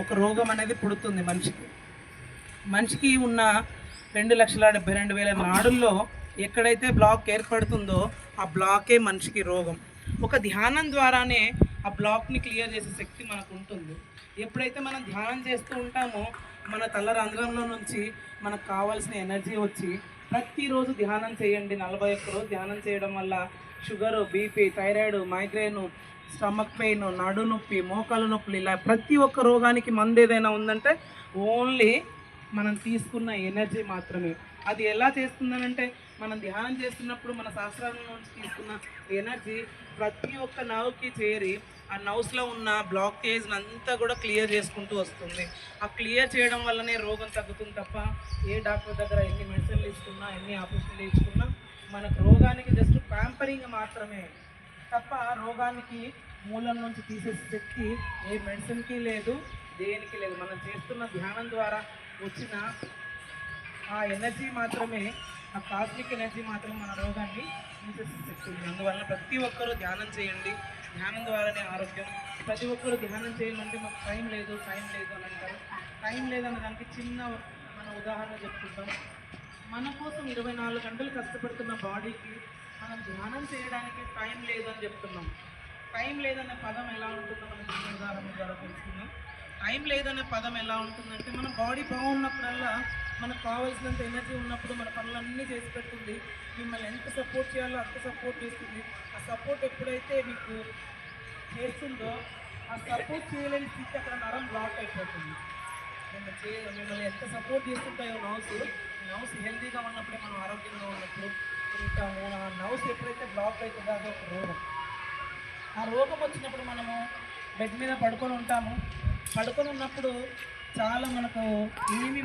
ఒక రోగం అనేది పుడుతుంది మనిషికి. మనిషికి ఉన్న రెండు లక్షల డెబ్బై రెండు వేల నాడుల్లో ఎక్కడైతే బ్లాక్ ఏర్పడుతుందో ఆ బ్లాకే మనిషికి రోగం. ఒక ధ్యానం ద్వారానే ఆ బ్లాక్ని క్లియర్ చేసే శక్తి మనకు ఉంటుంది ఎప్పుడైతే మనం ధ్యానం చేస్తూ ఉంటామో మన తల రంధ్రంలో నుంచి మనకు కావాల్సిన ఎనర్జీ వచ్చి ప్రతిరోజు ధ్యానం చేయండి. నలభై ఒక్క రోజు ధ్యానం చేయడం వల్ల sugar BP thyroid migraine stomach pain నడు నొప్పి మోకాలు నొప్పులు ఇలా ప్రతి ఒక్క రోగానికి మందు ఏదైనా ఉందంటే ఓన్లీ మనం తీసుకున్న ఎనర్జీ మాత్రమే. అది ఎలా చేస్తుందనంటే మనం ధ్యానం చేస్తున్నప్పుడు మన శాస్త్రాల నుంచి తీసుకున్న ఎనర్జీ ప్రతి ఒక్క నవ్వుకి చేరి ఆ నవ్స్లో ఉన్న బ్లాకేజ్ అంతా కూడా క్లియర్ చేసుకుంటూ వస్తుంది. ఆ క్లియర్ చేయడం వల్లనే రోగం తగ్గుతుంది తప్ప ఏ డాక్టర్ దగ్గర ఎన్ని మెడిసిన్లు ఇచ్చుకున్నా ఎన్ని ఆపరేషన్లు ఇచ్చుకున్నా మనకు రోగానికి జస్ట్ ప్యాంపరింగ్ మాత్రమే తప్ప రోగానికి మూలం నుంచి తీసేసే శక్తి ఏ మెడిసిన్కి లేదు. దేనికి లేదు. మనం చేస్తున్న ధ్యానం ద్వారా వచ్చిన ఆ ఎనర్జీ మాత్రమే ఆ కాస్మిక్ ఎనర్జీ మాత్రమే మన రోగాన్ని చెప్తుంది అందువల్ల ప్రతి ఒక్కరూ ధ్యానం చేయండి. ధ్యానం ద్వారానే ఆరోగ్యం. ప్రతి ఒక్కరూ ధ్యానం చేయాలంటే మాకు టైం లేదు టైం లేదు అని అంటారు. టైం లేదన్న దానికి చిన్న మన ఉదాహరణ చెప్పుకుంటాం మన కోసం ఇరవై నాలుగు గంటలు కష్టపడుతున్న బాడీకి మనం ధ్యానం చేయడానికి టైం లేదు అని చెప్తున్నాం. టైం లేదన్న పదం ఎలా ఉంటుందో మనం ఉదాహరణ ద్వారా తెలుసుకుందాం. టైం లేదనే పదం ఎలా ఉంటుందంటే మన బాడీ బాగున్నప్పుడల్లా మనకు కావాల్సినంత ఎనర్జీ ఉన్నప్పుడు మన పనులన్నీ చేసి పెడుతుంది. మిమ్మల్ని ఎంత సపోర్ట్ చేయాలో అంత సపోర్ట్ చేస్తుంది. ఆ సపోర్ట్ ఎప్పుడైతే మీకు చేస్తుందో ఆ సపోర్ట్ చేయలేని స్థితి అక్కడ నరం బ్లాక్ అయిపోతుంది. మిమ్మల్ని చే మిమ్మల్ని ఎంత సపోర్ట్ చేస్తుంటాయో నవ్స్ నవ్స్ హెల్తీగా ఉన్నప్పుడే మనం ఆరోగ్యంగా ఉన్నప్పుడు ఉంటాము ఆ నవ్స్ ఎప్పుడైతే బ్లాక్ అవుతుందో అది ఒక రోగం. ఆ రోగం వచ్చినప్పుడు మనము బెడ్ మీద పడుకొని ఉంటాము. పడుకొని ఉన్నప్పుడు చాలా మనకు ఏమి